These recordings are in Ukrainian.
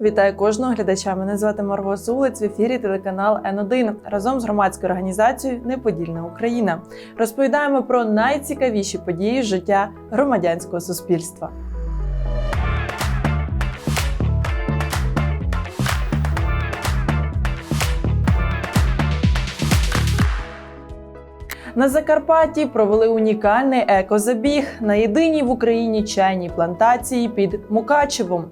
Вітаю кожного глядача. Мене звати Марго Сулиць в ефірі телеканал Н1 разом з громадською організацією Неподільна Україна. Розповідаємо про найцікавіші події життя громадянського суспільства. На Закарпатті провели унікальний екозабіг на єдиній в Україні чайній плантації під Мукачевом.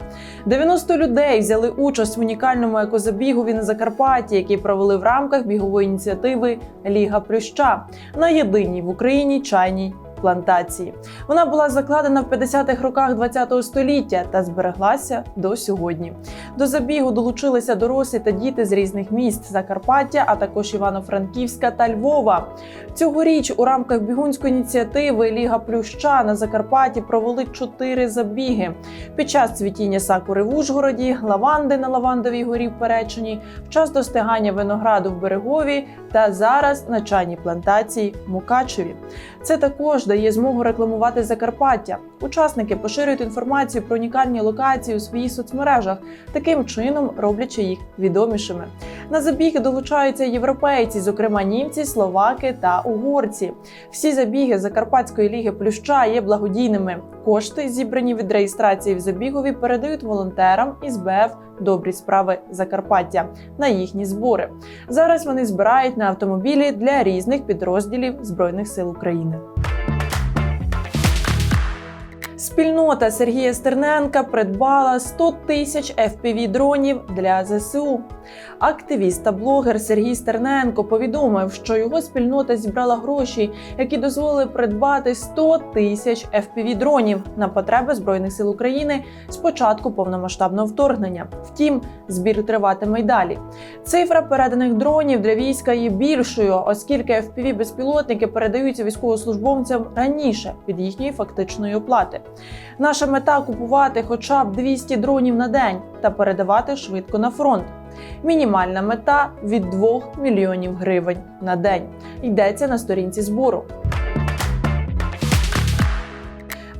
90 людей взяли участь в унікальному екозабігові на Закарпатті, який провели в рамках бігової ініціативи Ліга Плюща на єдиній в Україні чайній плантації. Вона була закладена в 50-х роках ХХ століття та збереглася до сьогодні. До забігу долучилися дорослі та діти з різних міст Закарпаття, а також Івано-Франківська та Львова. Цьогоріч у рамках бігунської ініціативи Ліга Плюща на Закарпатті провели чотири забіги. Під час цвітіння сакури в Ужгороді, лаванди на лавандовій горі в Перечині, в час достигання винограду в Берегові та зараз на чайній плантації в Мукачеві. Це також дає змогу рекламувати Закарпаття. Учасники поширюють інформацію про унікальні локації у своїх соцмережах, таким чином роблячи їх відомішими. На забіги долучаються європейці, зокрема німці, словаки та угорці. Всі забіги Закарпатської ліги Плюща є благодійними. Кошти, зібрані від реєстрації в забігові, передають волонтерам із БФ Добрі справи Закарпаття на їхні збори. Зараз вони збирають на автомобілі для різних підрозділів Збройних сил України. Спільнота Сергія Стерненка придбала 100 тисяч fpv дронів для ЗСУ. Активіст та блогер Сергій Стерненко повідомив, що його спільнота зібрала гроші, які дозволили придбати 100 тисяч fpv дронів на потреби збройних сил України з початку повномасштабного вторгнення. Втім, збір триватиме й далі. Цифра переданих дронів для війська є більшою, оскільки fpv безпілотники передаються військовослужбовцям раніше від їхньої фактичної оплати. Наша мета купувати хоча б 200 дронів на день та передавати швидко на фронт. Мінімальна мета від 2 мільйонів гривень на день. Йдеться на сторінці збору.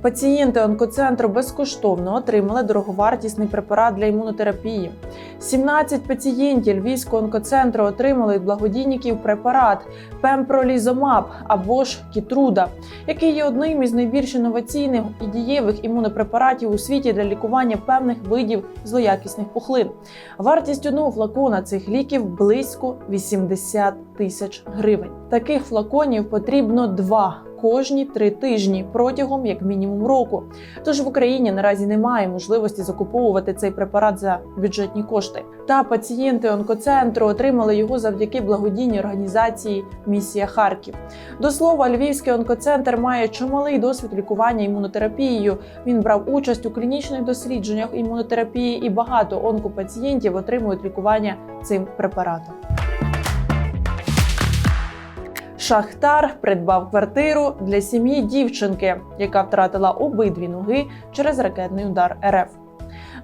Пацієнти онкоцентру безкоштовно отримали дороговартісний препарат для імунотерапії. 17 пацієнтів Львівського онкоцентру отримали від благодійників препарат Пемпролізомаб або ж Кітруда, який є одним із найбільш інноваційних і дієвих імунопрепаратів у світі для лікування певних видів злоякісних пухлин. Вартість одного флакона цих ліків близько 80 тисяч гривень. Таких флаконів потрібно два кожні три тижні протягом як мінімум року. Тож в Україні наразі немає можливості закуповувати цей препарат за бюджетні кошти. Та пацієнти онкоцентру отримали його завдяки благодійній організації Місія Харків. До слова, Львівський онкоцентр має чималий досвід лікування імунотерапією. Він брав участь у клінічних дослідженнях імунотерапії, і багато онкопацієнтів отримують лікування цим препаратом. Шахтар придбав квартиру для сім'ї дівчинки, яка втратила обидві ноги через ракетний удар РФ.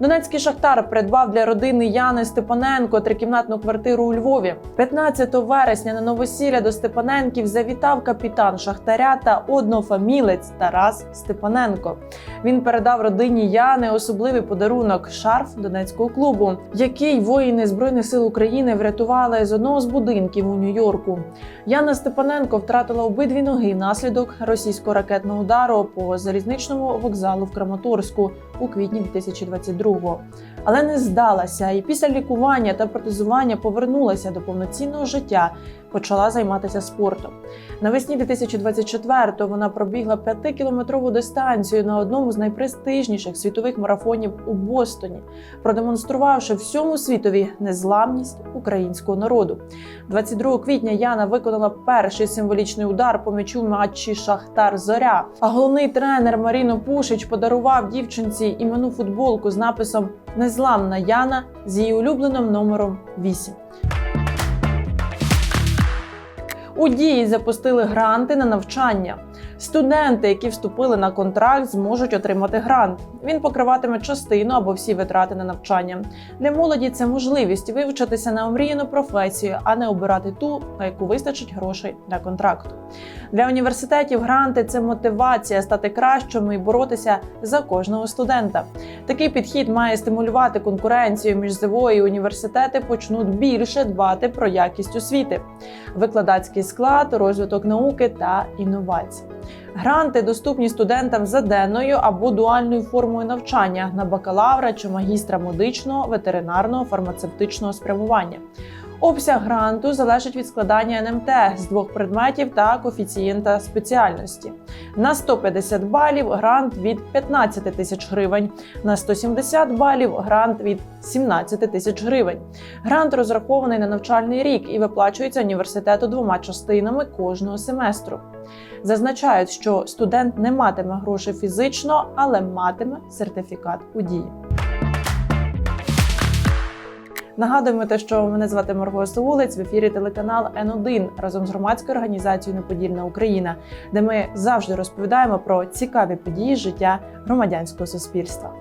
Донецький шахтар придбав для родини Яни Степаненко трикімнатну квартиру у Львові. 15 вересня на новосілля до Степаненків завітав капітан шахтаря та однофамілець Тарас Степаненко. Він передав родині Яни особливий подарунок шарф донецького клубу, який воїни збройних сил України врятували з одного з будинків у Нью-Йорку. Яна Степаненко втратила обидві ноги внаслідок російського ракетного удару по залізничному вокзалу в Краматорську у квітні 2022-го. Але не здалася і після лікування та протезування повернулася до повноцінного життя. Почала займатися спортом. Навесні 2024-го вона пробігла п'ятикілометрову дистанцію на одному з найпрестижніших світових марафонів у Бостоні, продемонструвавши всьому світові незламність українського народу. 22 квітня Яна виконала перший символічний удар по м'ячу матчі Шахтар Зоря. А головний тренер Маріно Пушич подарував дівчинці іменну футболку з написом Незламна Яна з її улюбленим номером 8. У дії запустили гранти на навчання. Студенти, які вступили на контракт, зможуть отримати грант. Він покриватиме частину або всі витрати на навчання. Для молоді це можливість вивчитися на омріяну професію, а не обирати ту, на яку вистачить грошей для контракту. Для університетів гранти це мотивація стати кращими і боротися за кожного студента. Такий підхід має стимулювати конкуренцію між ЗВО і університети почнуть більше дбати про якість освіти, викладацький склад, розвиток науки та інновацій. Гранти доступні студентам за денною або дуальною формою навчання на бакалавра чи магістра медичного, ветеринарного, фармацевтичного спрямування. Обсяг гранту залежить від складання НМТ з двох предметів та коефіцієнта спеціальності. На 150 балів грант від 15 тисяч гривень, на 170 балів грант від 17 тисяч гривень. Грант розрахований на навчальний рік і виплачується університету двома частинами кожного семестру. Зазначають, що студент не матиме грошей фізично, але матиме сертифікат у дії. Нагадуємо те, що мене звати Марго Сувулець в ефірі телеканал Н1 разом з громадською організацією Неподільна Україна, де ми завжди розповідаємо про цікаві події життя громадянського суспільства.